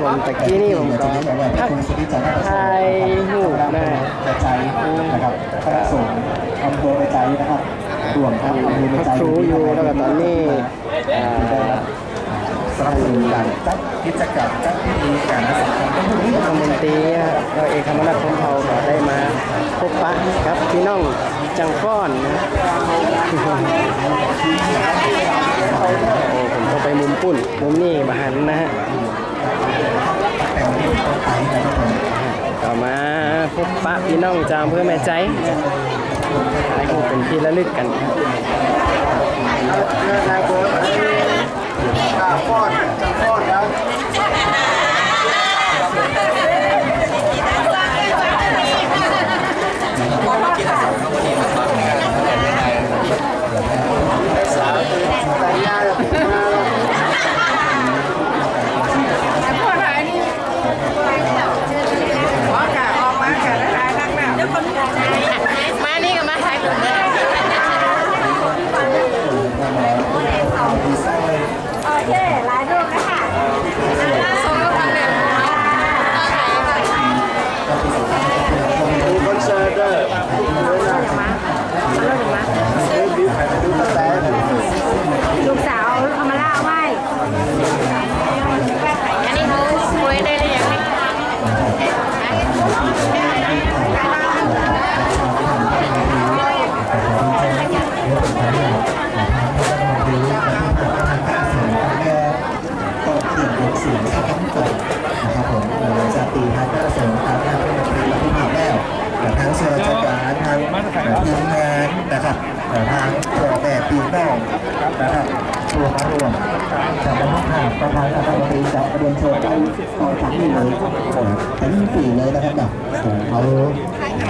ผมตะกี้นี่ผมก็พักถ่ายรูนะนะครับคณะสงอำเภอไปใจนะครับรวมทั้งอำเภอไปใจครูอยู่แล้วก็ตอนนี้อ่าสนับสนุนการจัดกิจกรรมจัดพิธีการสำคัญต้องพูดรัฐมนตรีเราเอกธรรมนัฐพรหมเผาก็ได้มาพบปะกับพี่น้องจังฟ้อนนะโอ้ผมก็ไปมุมปุ่นมุมนี่มาหันนะฮะ ต่องไปนะครับผมก็มาพบปะพี่น้องจามเพื่อแม่ใจขายรูปเป็นที่ระลึกกันครับ โชว์ไปต่อทั้งนี้เลยทั้งสี่เลยนะครับเนาะเขา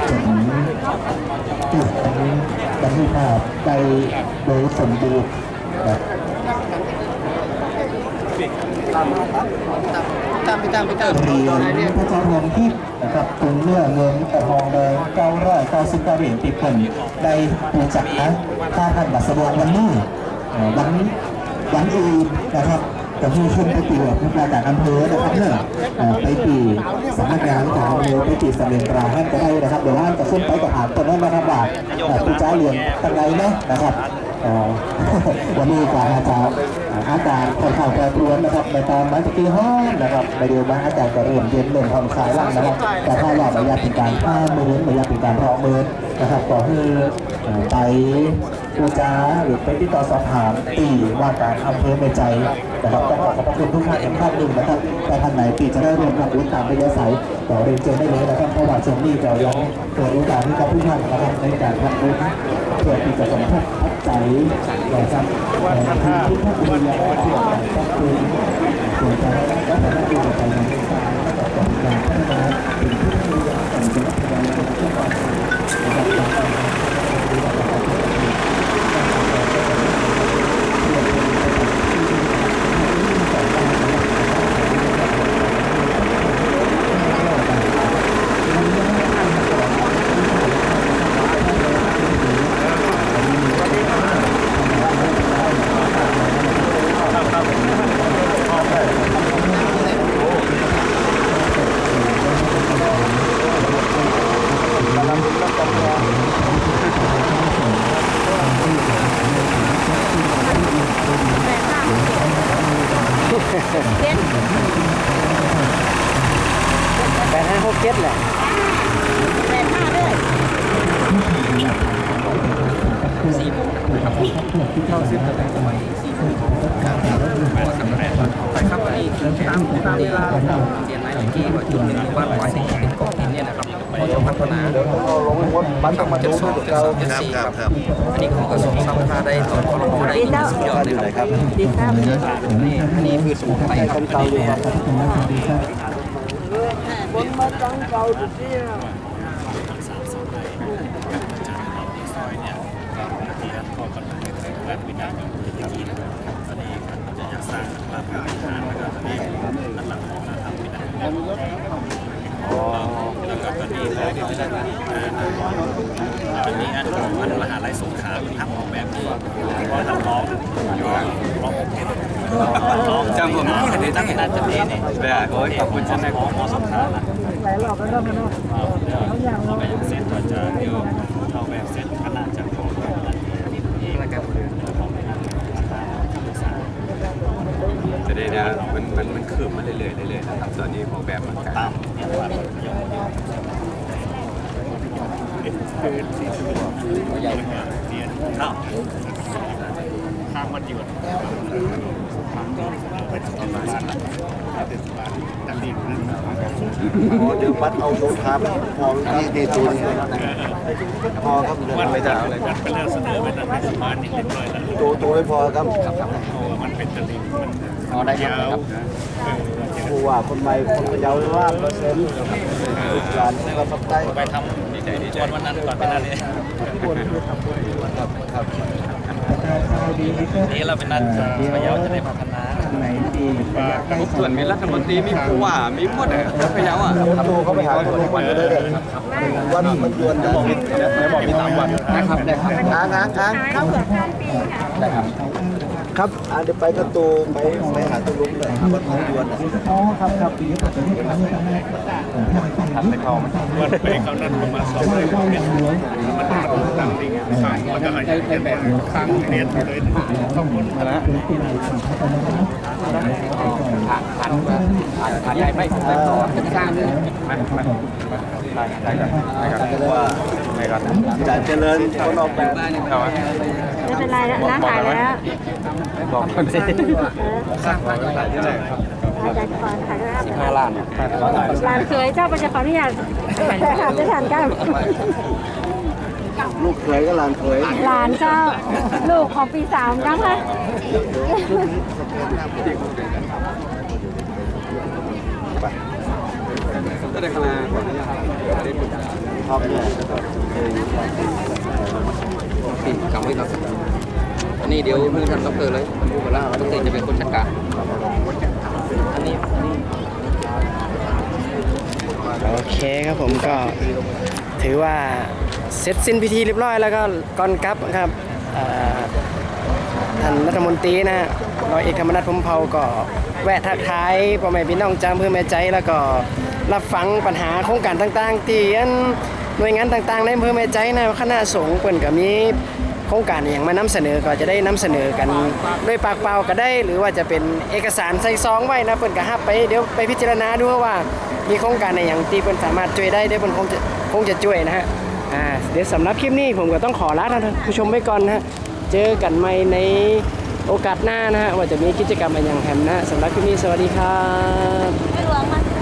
จะถึงจุดนี้บรรทัดฐานไปโดยสมบูรณ์นะตามไปตามไปตามเรียญพระเจ้าทองทิพย์นะครับตรงเนื้อเงินแต่ทองแดงเก้าร้อยเก้าสิบเก้าเหรียญติดเพิ่นได้ปูจักนะถ้าท่านบัตรสะดวกวันนี้วันวันอื่นนะครับ จะมีขึ้นไปตีว่าผู้การอำเภอนะครับเนอะเอ่อไปตีสำนักงานของอำเภอไปตีสำเร็จปราท่านก็ได้นะครับเดี๋ยวว่าจะขึ้นไปกับหาตัวนั้นนะครับว่าเอ่อผู้จ้าเหรียญตั้งใดเนะนะครับวันนี้การอาจารย์อากาศค่อนข้างแปรปรวนนะครับในตอนนั้นตะกี้ห้อนนะครับในเดียวมาอากาศก็เริ่มเย็นเริ่มผ่อนคลายแล้วนะครับ แต่ถ้าอยากระยะเป็นการห้ามือระยะเป็นการรอมือนะครับก็คือเอ่อไป ปูจ้าหรือไปติดต่อสอบถามตีว่าการอำเภอเมใจนะครับต้องขอขอบพระคุณทุกท่านอีกท่านหนึ่งนะครับแต่ท่านไหนตีจะได้รวมทำบุญตามระยะสายต่อเรียนเชิญได้เลยนะครับเพราะว่าช่วงนี้เรายังเปิดโอกาสให้กับทุกท่านนะครับในการทำบุญเพื่อที่จะสมทบทับใจนะครับที่ทุกท่านมีอยากเกี่ยวกับต้องคือส่วนการพัฒนาตัวไปในการประกอบการพัฒนาเป็นผู้ที่มีความสามารถในการทำงานในทุกวันนะครับ แปดห้าหกเจ็ดแหละแปดห้าด้วยตามตามเวลาเสียนไม้ตะกี้ว่าจุดหนึ่งว่าร้อยสี่สิบกองหินเนี่ยนะครับพอจะพัฒนาทำเจ็ดสองเจ็ดสามเจ็ดสี่ครับอันนี้ของกระทรวงทรัพย์ถ้าได้ตอนพลได้สุดยอดเลยครับดีครับนี่อันนี้คือสมุนไพรครับ อันนี้งเนี่ยอันนี้อันของอันมหาลัยสงขลาเป็นทำออกแบบที่ว่าทำร้องร้องร้อง จำผมที่ไหนตั้งแต่นั้นจะนี้นี่แบบโอ้ยขอบคุณท่านนายกมอสมทานนะหลายรอบแล้วเนาะเราไปเซ็ตว่าจะเดี๋ยวเราแบบเซ็ตขนาดจะของนี่ละกันจะได้นะมันมันมันคืบมาเรื่อยๆเรื่อยๆนะครับตอนนี้ของแบบมันตามเอ็ดเซ็ตที่ตัวใหญ่เนี่ยเนาะ พอเดี๋ยววัดเอาโน้ตครับพอที่เดตูนพอครับวันไปจากอะไรกันเป็นเรื่องเสนอไปตั้งแต่สมาร์ทนี่เรียบร้อยแล้วตัวตัวไม่พอครับเพราะว่ามันเป็นตะลิงมันอ๋อได้คยารับวผู้ว่าคนใหม่คนพะเยาว่าเปอร์เซ็นต์ลูกหลานก็ทำได้ไปทำดีใจดีใจวันนั้นก่อนไปนั่นนี่ นี่เราเป็นนัดพะเยาจะได้พัฒนาไหนดีได้ทุกส่วนมีรัฐมนตรีมีผู้ว่ามีหมดเลยพะเยาอะครับตัวเขาไปหาตัววันก็ได้เลยวันมันยวนนะไม่บอกมีสามวันนะครับได้ครับค้างค้างค้างขายเอาเผือกข้ามปีค่ะได้ครับ ครับอ่าเดี๋ยวไปกับตูไปไปหาตัวลุงเลยวันมันยวนนะอ๋อครับครับปีนี้ผมจะเรียกครั้งนี้ครั้งแรกทำในคลองวันไปเขานัดประมาณสองได้เดือนได้ยังเหลือมันมันตั้งลิงข้างมันก็อาจจะเป็นแบบข้างเรียนเลยข้างบนนะผ่านผ่านผ่านใหญ่ไม่ไม่อจะสร้างเลยว่า จะเจริญคนออกแบบไม่เป็นไรแล้วร้านขายแล้วบอกคนสิสร้างร้านขายเท่าไหร่ครับอาจารย์ก่อนขายด้วยครับห้าล้านร้านเคยเจ้าประจะขออนุญาตจะทานก้าวลูกเขยก็หลานเขยหลานเจ้า ลูกของปีสามกันค่ะก็ได้ขนาด ครับเนี่ยปีกำไว้ครับอันนี้เดี๋ยวมือท่านด็อกเตอร์เลยดูกันแล้วด็อกเตอร์จะเป็นคนจัดการอันนี้โอเคครับผมก็ถือว่าเสร็จสิ้นพิธีเรียบร้อยแล้วก็ก่อนกลับครับท่านรัฐมนตรีนะร้อยเอกธรรมนัฐพมเผาก็แวะทักทายพ่อแม่พี่น้องจามเพื่อแม่ใจแล้วก็รับฟังปัญหาโครงการต่างๆที่อัน หน่วยงานต่างๆในอำเภอแม่ใจนะคณะสงฆ์เพิ่นก็มีโครงการอย่างมานำเสนอก็จะได้นำเสนอกันด้วยปากเปล่าก็ได้ หรือว่าจะเป็นเอกสารใส่ซองไว้นะเพิ่นก็ฮับไปเดี๋ยวไปพิจารณาดูว่ามีโครงการในอย่างที่เพิ่นสามารถช่วยได้เดี๋ยวเพิ่นคงจะคงจะช่วยนะฮะอ่าเดี๋ยวสำหรับคลิปนี้ผมก็ต้องขอลาท่านผู้ชมไว้ก่อนนะฮะเจอกันใหม่ในโอกาสหน้านะฮะว่าจะมีกิจกรรมอะไรอย่างแฮมนะสำหรับคลิปนี้สวัสดีครับ